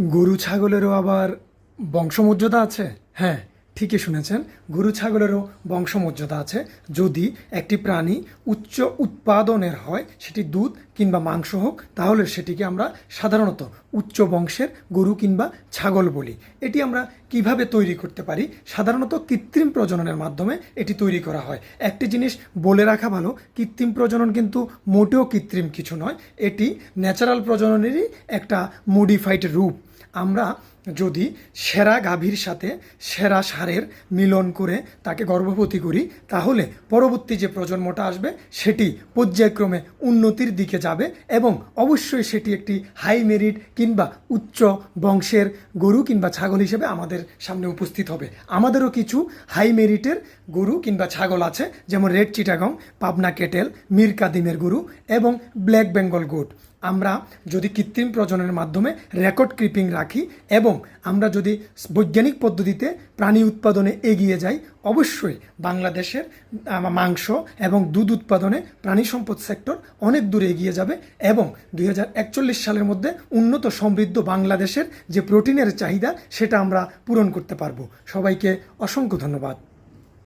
গরু ছাগলেরও আবার বংশমর্যাদা আছে? হ্যাঁ। ঠিকই শুনেছেন, গরু ছাগলেরও বংশমর্যাদা আছে। যদি একটি প্রাণী উচ্চ উৎপাদনের হয়, সেটি দুধ কিংবা মাংস হোক, তাহলে সেটিকে আমরা সাধারণত উচ্চ বংশের গরু কিংবা ছাগল বলি। এটি আমরা কীভাবে তৈরি করতে পারি? সাধারণত কৃত্রিম প্রজননের মাধ্যমে এটি তৈরি করা হয়। একটি জিনিস বলে রাখা ভালো, কৃত্রিম প্রজনন কিন্তু মোটেও কৃত্রিম কিছু নয়। এটি ন্যাচারাল প্রজননেরই একটা মডিফাইড রূপ। আমরা যদি সেরা গাভীর সাথে সেরা সারের মিলন করে তাকে গর্ভবতী করি, তাহলে পরবর্তী যে প্রজন্মটা আসবে, সেটি পর্যায়ক্রমে উন্নতির দিকে যাবে এবং অবশ্যই সেটি একটি হাই মেরিট কিংবা উচ্চ বংশের গরু কিংবা ছাগল হিসেবে আমাদের সামনে উপস্থিত হবে। আমাদেরও কিছু হাই মেরিটের গরু কিংবা ছাগল আছে, যেমন রেড চিটাগং পাবনা কেটেল মীর কাদিমের গরু এবং ব্ল্যাক বেঙ্গল গোট আমরা যদি কৃত্রিম প্রজননের মাধ্যমে রেকর্ড ক্রিপিং রাখি এবং আমরা যদি বৈজ্ঞানিক পদ্ধতিতে প্রাণী উৎপাদনে এগিয়ে যাই, অবশ্যই বাংলাদেশের মাংস এবং দুধ উৎপাদনে প্রাণী সম্পদ সেক্টর অনেক দূরে এগিয়ে যাবে এবং দু হাজার একচল্লিশ সালের মধ্যে উন্নত সমৃদ্ধ বাংলাদেশের যে প্রোটিনের চাহিদা, সেটা আমরা পূরণ করতে পারব। সবাইকে অসংখ্য ধন্যবাদ।